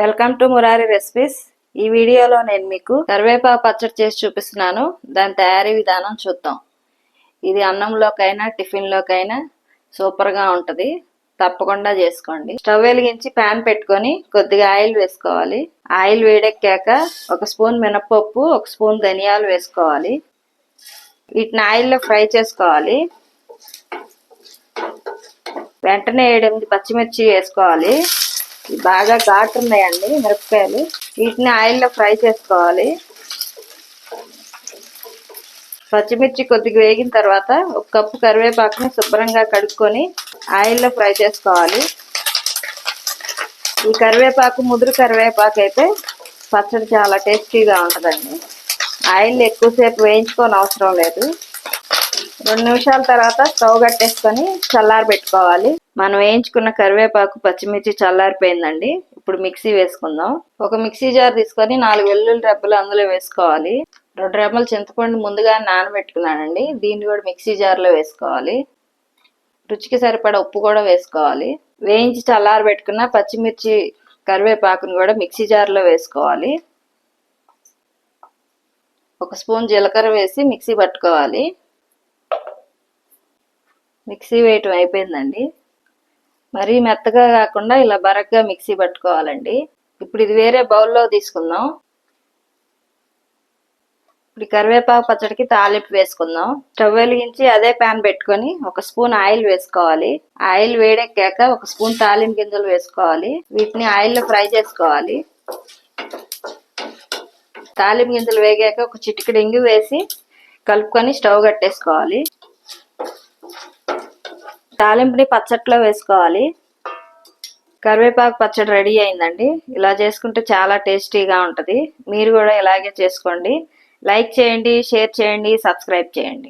Welcome to Murari recipes. ఈ వీడియోలో నేను మీకు కరివేపాకు పచ్చడి చేసి చూపిస్తున్నాను. దాని తయారీ విధానం చూద్దాం. ఇది అన్నంలోకైనా టిఫిన్లోకైనా సూపర్గా ఉంటుంది. తప్పకుండా చేసుకోండి. స్టవ్ వెలిగించి ప్యాన్ పెట్టుకొని కొద్దిగా ఆయిల్ వేసుకోవాలి. ఆయిల్ వేడెక్కాక ఒక స్పూన్ మినపప్పు ఒక స్పూన్ ధనియాలు వేసుకోవాలి. వీటిని ఆయిల్లో ఫ్రై చేసుకోవాలి. వెంటనే ఏడెనిమిది పచ్చిమిర్చి వేసుకోవాలి. బాగా ఘాటు ఉన్నాయండి మిరపకాయలు. వీటిని ఆయిల్లో ఫ్రై చేసుకోవాలి. పచ్చిమిర్చి కొద్దిగా వేగిన తర్వాత ఒక కప్పు కరివేపాకుని శుభ్రంగా కడుక్కొని ఆయిల్లో ఫ్రై చేసుకోవాలి. ఈ కరివేపాకు ముదురు కరివేపాకు అయితే పచ్చడి చాలా టేస్టీగా ఉంటుందండి. ఆయిల్ ఎక్కువసేపు వేయించుకొని అవసరం లేదు. రెండు నిమిషాల తర్వాత స్టవ్ కట్టేసుకొని చల్లారి పెట్టుకోవాలి. మనం వేయించుకున్న కరివేపాకు పచ్చిమిర్చి చల్లారిపోయిందండి. ఇప్పుడు మిక్సీ వేసుకుందాం. ఒక మిక్సీ జార్ తీసుకొని నాలుగు వెల్లుల్లి రెబ్బలు అందులో వేసుకోవాలి. రెండు రెబ్బలు చింతపండు ముందుగా నానబెట్టుకున్నానండి. దీన్ని కూడా మిక్సీ జార్లో వేసుకోవాలి. రుచికి సరిపడా ఉప్పు కూడా వేసుకోవాలి. వేయించి చల్లారి పెట్టుకున్న పచ్చిమిర్చి కరివేపాకును కూడా మిక్సీ జార్లో వేసుకోవాలి. ఒక స్పూన్ జీలకర్ర వేసి మిక్సీ పట్టుకోవాలి. మిక్సీ వేయటం అయిపోయిందండి. మరీ మెత్తగా కాకుండా ఇలా బరగ్గా మిక్సీ పట్టుకోవాలండి. ఇప్పుడు ఇది వేరే బౌల్లో తీసుకుందాం. ఇప్పుడు కరివేపాకు పచ్చడికి తాలింపు వేసుకుందాం. స్టవ్ వెలిగించి అదే ప్యాన్ పెట్టుకొని ఒక స్పూన్ ఆయిల్ వేసుకోవాలి. ఆయిల్ వేడెక్కాక ఒక స్పూన్ తాలింపు గింజలు వేసుకోవాలి. వీటిని ఆయిల్లో ఫ్రై చేసుకోవాలి. తాలింపు గింజలు వేగాక ఒక చిటికెడు ఇంగు వేసి కలుపుకొని స్టవ్ కట్టేసుకోవాలి. తాలింపుని పచ్చట్లో వేసుకోవాలి. కరివేపాకు పచ్చడి రెడీ అయిందండి. ఇలా చేసుకుంటే చాలా టేస్టీగా ఉంటుంది. మీరు కూడా ఇలాగే చేసుకోండి. లైక్ చేయండి షేర్ చేయండి సబ్స్క్రైబ్ చేయండి.